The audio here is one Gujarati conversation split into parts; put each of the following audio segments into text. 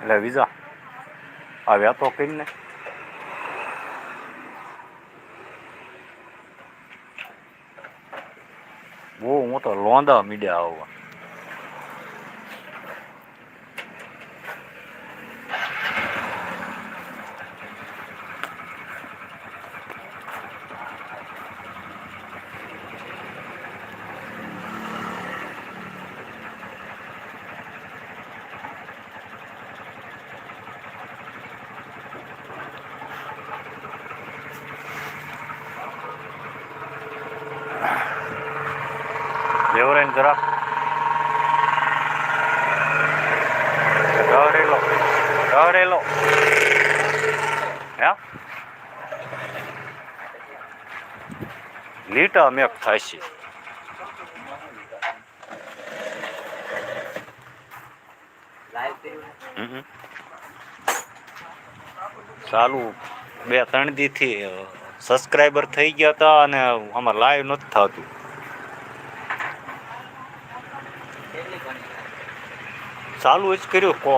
એટલે વિઝા આવ્યા તો કરીને બહુ મોટો લોંદા મીડિયા આવવા દેવરાયને જરા ગવરેલો ગવરેલો હે લીટા મેક થાય છે ચાલુ બે ત્રણ દીથી સબસ્ક્રાઈબર થઈ ગયા હતા અને આમાં લાઈવ નથી થતું. ચાલુ જ કર્યું કો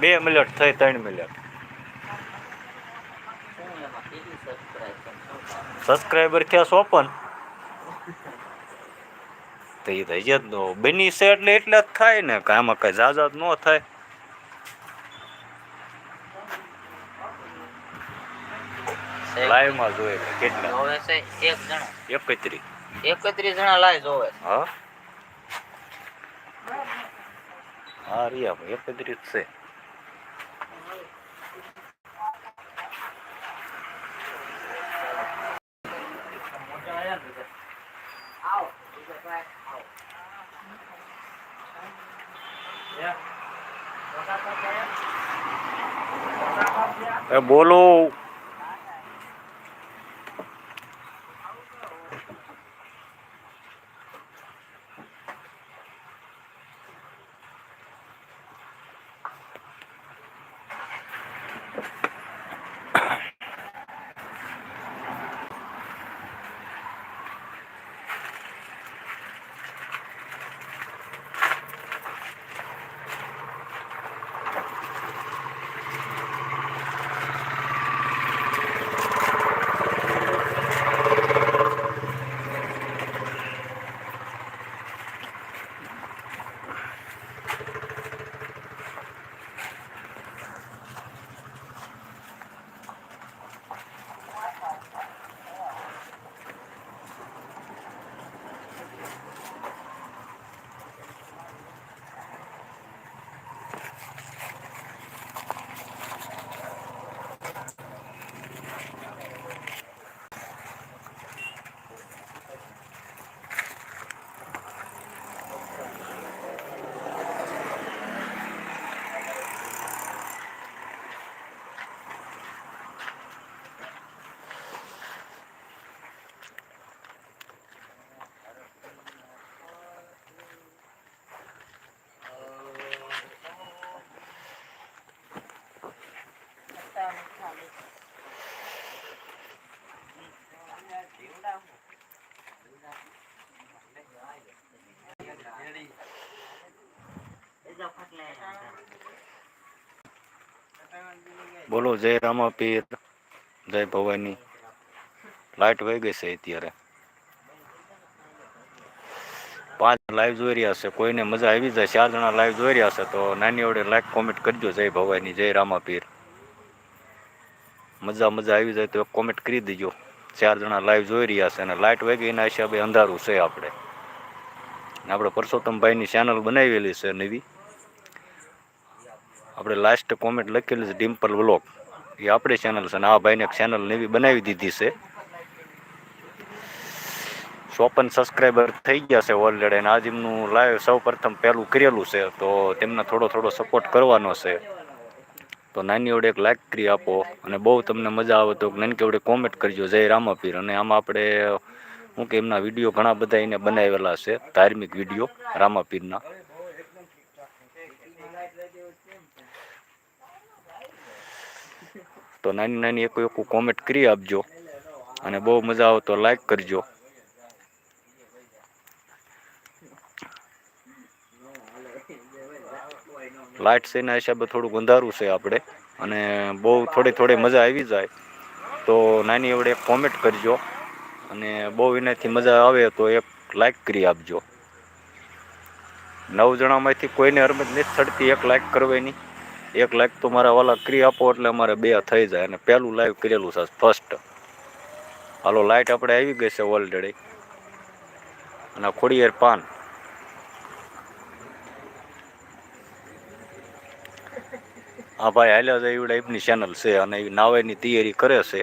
બે મિનિટ થઈ ત્રણ મિનિટ. સબસ્ક્રાઈબર થયા સોપન તો એ થઈ જાય તો બની છે એટલે એટલે જ થાય ને કે આમાં કઈ જાજા ન થાય. લાઈવમાં જોઈએ કેટલા? એક જણા. એકત્રીસ. એકત્રીસ જણા લાઈવ જોવે. હા? હા રિયા એકત્રીસ છે એ બોલો બોલો, જય રામા પીર જય ભવાની. લાઈટ વહી ગઈ છે અત્યારે. પાંચ લાઈવ જોઈ રહ્યા છે. કોઈને મજા આવી જાય, ચાર જણા લાઈવ જોઈ રહ્યા છે, તો નાની ઓડે લાઈક કોમેન્ટ કરજો, જય ભવાની, જય રામા પીર મજા મજા આવી જાય તો એક કોમેન્ટ કરી દેજો. ચાર જણા લાઈવ જોઈ રહ્યા છે અને લાઈટ વહી ગઈ એના હિસાબે અંધારું છે આપણે. આપણે પરસોત્તમભાઈની ચેનલ બનાવેલી છે નવી. આપણે લાસ્ટ કોમેન્ટ લખેલી છે ડિમ્પલ વ્લોગ એ આપણી ચેનલ છે અને આ ભાઈને એક ચેનલ નવી બનાવી દીધી છે. ચોપન સબસ્ક્રાઈબર થઈ ગયા છે ઓલરેડી અને આજ એમનું લાઈવ સૌ પ્રથમ પહેલું કરેલું છે. તો તેમને થોડો થોડો સપોર્ટ કરવાનો છે. તો નાની ઓડે એક લાઈક કરી આપો અને બહુ તમને મજા આવે તો નાની ઓડે કોમેન્ટ કરજો. જય રામાપીર. અને આમાં આપણે શું કે એમના વીડિયો ઘણા બધા એને બનાવેલા છે ધાર્મિક વીડિયો રામાપીરના. તો નાની નાની એક એક કોમેન્ટ કરી આપજો. અને બહુ મજા આવે તો લાઈક કરજો. લાઇટ છે એના હિસાબે થોડુંક અંધારું છે આપણે. અને બહુ થોડી થોડી મજા આવી જાય. તો નાની એવડે એક કોમેન્ટ કરજો. અને બહુ એનાથી મજા આવે તો એક લાઈક કરી આપજો. નવ જણામાંથી કોઈને હરમત નથી થડતી એક લાઈક કરવાની. એક લાઈક તો મારા ઓલા કરી આપો એટલે અમારે બે થઈ જાય. અને પહેલું લાઈવ કરેલું છે ફર્સ્ટ હાલો લાઇટ આપણે આવી ગઈ છે ઓલરેડી અને ખોડિયાર પાન. હા ભાઈ, હાલ્યા જાય એવડે એમની ચેનલ છે અને એ નાવાની તૈયારી કરે છે.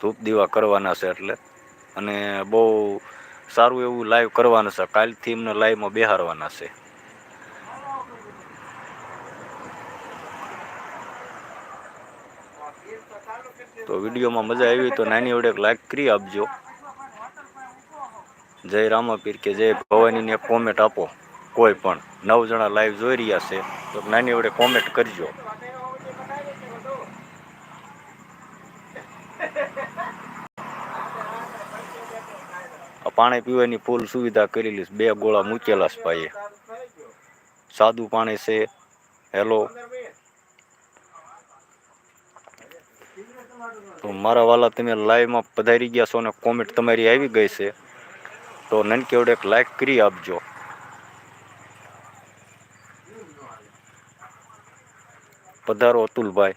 ધૂપ દીવા કરવાના છે એટલે. અને બહુ સારું એવું લાઈવ કરવાનું છે. કાલથી એમને લાઈવમાં બેહારવાના છે. તો વિડીયોમાં મજા આવી તો નાની વડે લાઈક કરી આપજો. જય રામાપીર કે જય ભવાનીને કોમેન્ટ આપો. કોઈ પણ. નવ જણા લાઈવ જોઈ રહ્યા છે. તો નાની વડે કોમેન્ટ કરજો. પાણી પીવાની ફૂલ સુવિધા કરેલી બે ગોળા મૂકેલા છે ભાઈએ. સાદું પાણી છે. હેલો તો મારા વાલા તમે લાઈવમાં પધારી ગયા છો અને કોમેન્ટ તમારી આવી ગઈ છે. તો નનકી એક લાઈક કરી આપજો. પધારો અતુલભાઈ.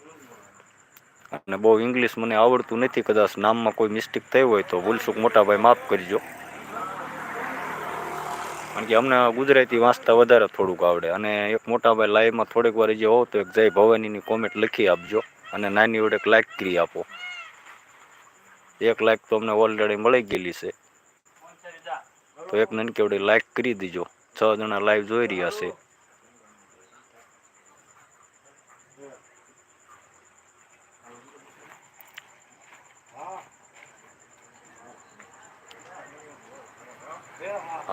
અને બહુ ઇંગ્લિશ મને આવડતું નથી, કદાચ નામમાં કોઈ મિસ્ટેક થઈ હોય તો ભૂલસુક મોટાભાઈ માફ કરજો. કારણ કે અમને ગુજરાતી વાંચતા વધારે થોડુંક આવડે. અને એક મોટાભાઈ લાઈવમાં થોડીક વાર જે હોવ તો એક જય ભવાનીની કોમેન્ટ લખી આપજો. અને નાની વડે એક લાઈક કરી આપો. એક લાઈક તો અમને ઓલરેડી મળી ગયેલી છે. તો એક નાનકી વડે લાઈક કરી દીજો. છ જણા લાઈવ જોઈ રહ્યા છે.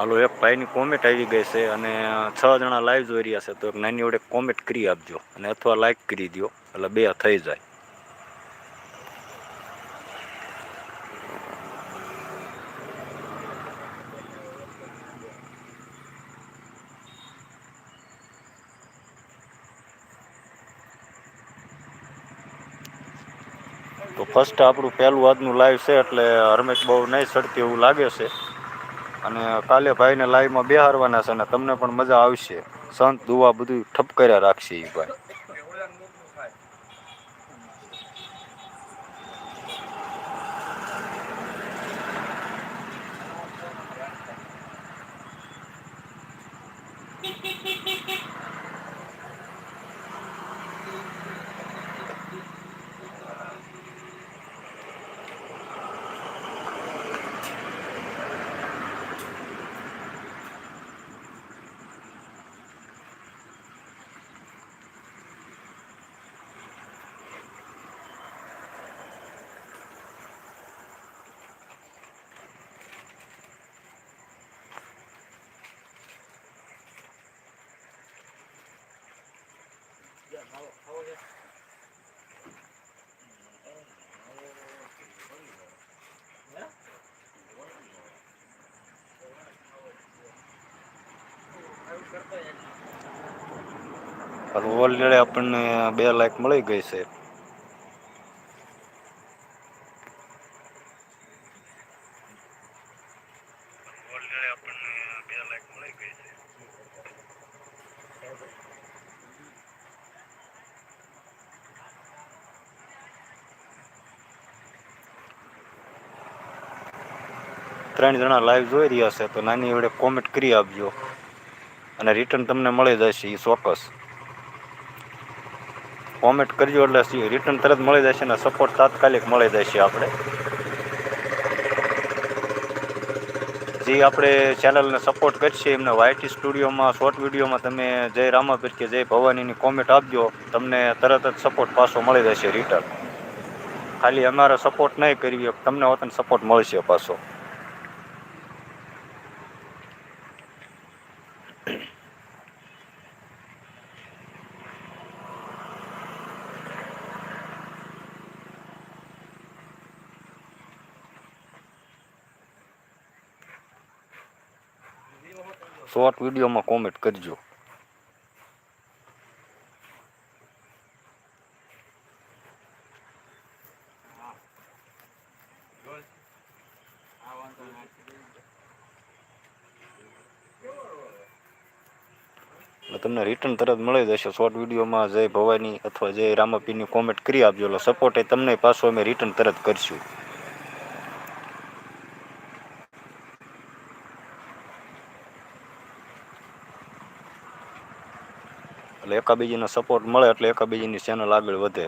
હાલો, એક ભાઈની કોમેન્ટ આવી ગઈ છે અને છ જણા લાઈવ જોઈ રહ્યા છે, તો એક નાની વડે કોમેન્ટ કરી આપજો અને અથવા લાઈક કરી દો એટલે બે થઈ જાય. તો ફર્સ્ટ આપણું પહેલું આજનું લાઈવ છે, એટલે હરમેશ બહુ નહીં સડતી એવું લાગે છે. અને કાલે ભાઈને લાઈવમાં બેહારવાના છે અને તમને પણ મજા આવશે. સંત દુવા બધું ઠપકર્યા રાખશે એ ભાઈ. ઓલરેડી આપણને બે લાખ મળી ગઈ છે. ઓલરેડી આપણને બે લાખ મળી ગઈ છે. ત્રણ જણા લાઈવ જોઈ રહ્યા છે, તો નાની એવડે કોમેન્ટ કરી આપજો. અને રિટર્ન તમને મળી જશે એ ચોક્કસ. કોમેન્ટ કરજો એટલે રિટર્ન તરત મળી જશે અને સપોર્ટ તાત્કાલિક મળી જશે આપણે. જે આપણે ચેનલને સપોર્ટ કરશે એમને વાયટી સ્ટુડિયોમાં શોર્ટ વિડીયોમાં તમે જય રામાપીર કે જય ભવાનીની કોમેન્ટ આપજો, તમને તરત જ સપોર્ટ પાછો મળી જશે રિટર્ન ખાલી અમારે સપોર્ટ નહીં કરવી તમને વતન સપોર્ટ મળશે પાછો. શોર્ટ વિડીયોમાં કોમેન્ટ કરજો. તમને રિટર્ન તરત મળી જશે. શોર્ટ વિડીયોમાં જય ભવાની અથવા જય રામાપીની કોમેન્ટ કરી આપજો. એટલે સપોર્ટ એ તમને પાછો અમે રિટર્ન તરત કરીશું. એકાબીજીનો સપોર્ટ મળે એટલે એકાબીજીની ચેનલ આગળ વધે.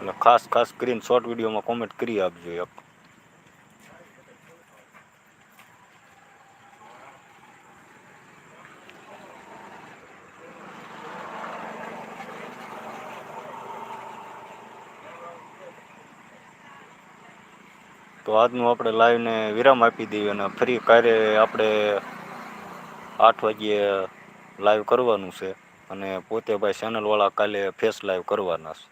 એટલે ખાસ ખાસ કરીને શોર્ટ વિડીયોમાં કોમેન્ટ કરી આપજો એક. તો આજનું આપણે લાઈવને વિરામ આપી દઈએ અને ફરી કાલે આપણે આઠ વાગ્યે લાઈવ કરવાનું છે અને પોતે ભાઈ ચેનલવાળા કાલે ફેસ લાઈવ કરવાના છે.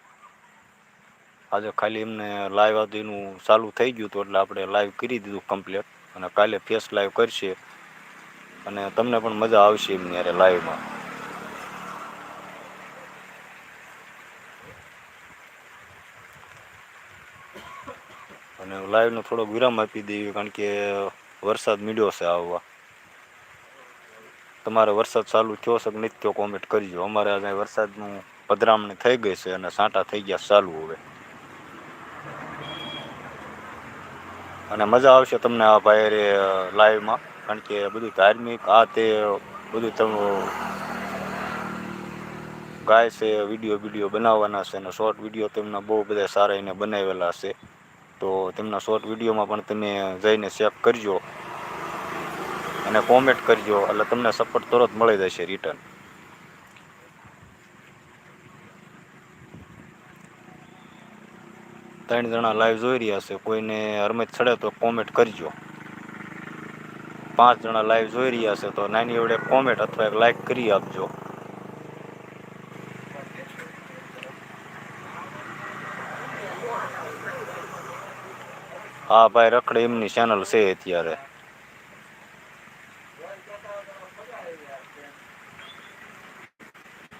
આજે ખાલી એમને લાઈવ આદિનું ચાલુ થઈ ગયું હતું એટલે આપણે લાઈવ કરી દીધું કમ્પ્લીટ અને કાલે ફેસ લાઈવ કરશે અને તમને પણ મજા આવશે એમની યારે લાઈવમાં લાઈવનો થોડોક વિરામ આપી દઈએ કારણ કે વરસાદ મીડ્યો છે આવવા. તમારે વરસાદ ચાલુ થયો છે કે નથી થયો કોમેન્ટ કરજો. અમારે આજે વરસાદનું પધરામણી થઈ ગઈ છે અને સાંટા થઈ ગયા ચાલુ હવે. અને મજા આવશે તમને આ ભાઈ રે લાઈવમાં કારણ કે બધું ધાર્મિક, આ તે, બધું તમે ગાય છે વીડિયો વીડિયો બનાવવાના છે અને શોર્ટ વીડિયો તેમના બહુ બધા સારા એને બનાવેલા છે. તો તેમના શોર્ટ વિડીયોમાં પણ તમે જઈને ચેક કરજો અને કોમેન્ટ કરજો, એટલે તમને સપોર્ટ તરત મળી જશે રિટર્ન ત્રણ જણા લાઈવ જોઈ રહ્યા છે, કોઈને હરમેત ચડે તો કોમેન્ટ કરજો. પાંચ જણા લાઈવ જોઈ રહ્યા છે, તો નાની એવડે કોમેન્ટ અથવા એક લાઈક કરી આપજો. હા ભાઈ રખડે એમની ચેનલ છે અત્યારે.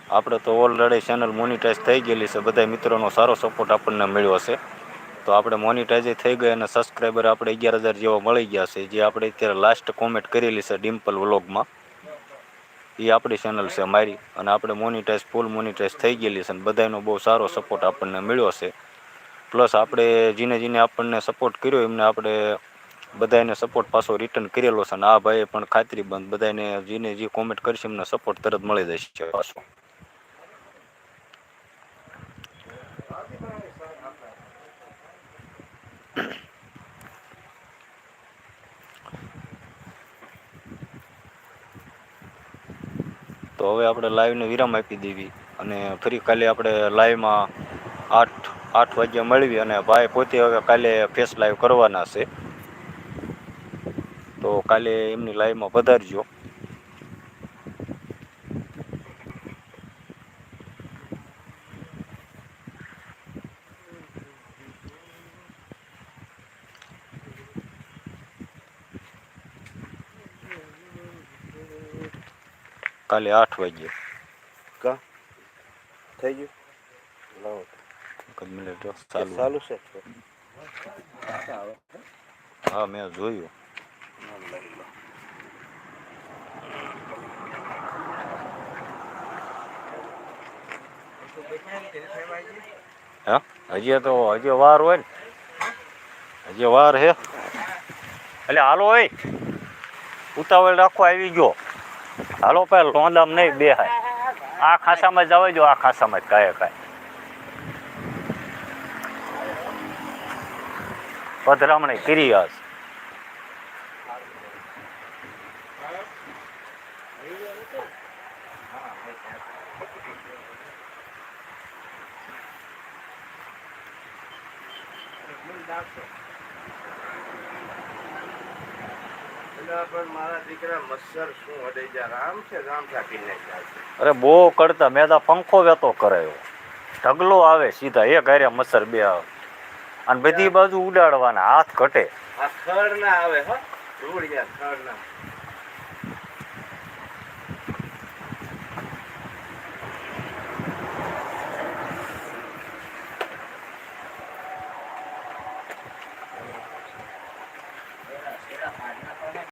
આપણે તો ઓલરેડી ચેનલ મોનિટાઈઝ થઈ ગયેલી છે. બધા મિત્રોનો સારો સપોર્ટ આપણને મળ્યો છે. તો આપણે મોનિટાઈઝ થઈ ગયા અને સબસ્ક્રાઈબર આપણે અગિયાર હજાર જેવા મળી ગયા છે. જે આપણે અત્યારે લાસ્ટ કોમેન્ટ કરેલી છે ડિમ્પલ વ્લોગમાં. એ આપણી ચેનલ છે મારી. અને આપણે મોનિટાઈઝ ફૂલ મોનિટાઈઝ થઈ ગયેલી છે. અને બધાનો બહુ સારો સપોર્ટ આપણને મળ્યો છે. પ્લસ આપણે જીને જીને આપણને સપોર્ટ કર્યો, એમને આપણે બધાને સપોર્ટ પાછો રિટર્ન કરેલો છે. અને આ ભાઈએ પણ ખાતરી બંધ બધાને જીને જે કોમેન્ટ કરશે, એમને સપોર્ટ તરત મળી જશે પાછો. તો હવે આપણે લાઈવને વિરામ આપી દેવી. અને ફરી કાલે આપણે લાઈવમાં આઠ આઠ વાગ્યા મળવી અને ભાઈ પોતે હવે કાલે ફેસ લાઈવ કરવાના છે. તો કાલે એમની લાઈવમાં પધારજો. કાલે આઠ વાગ્યે. કા? થઈ ગયું? મિનિટ જો, ચાલુ ચાલુ છે હા મેં જોયું. હા હજી તો હજી વાર હોય ને. હજી વાર હે. એટલે હાલો હોય ઉતાવળ રાખો આવી ગયો. હાલો પેલા લોંદામ નહીં બે આ ખાસામાં જવા જો આ ખાસામાં કાંઈ કાંઈ પધરામણી કરી આજ એટલે પણ મારા દીકરા મચ્છર શું અડે જા રામ છે રામ કિરિયાસ અરે બહુ કરતા મેદા પંખો વેતો કરાયો. ઢગલો આવે સીધા એક હારે મચ્છર બે આવે. અને બધી બાજુ ઉડાડવાના હાથ ઘટે. ના આવે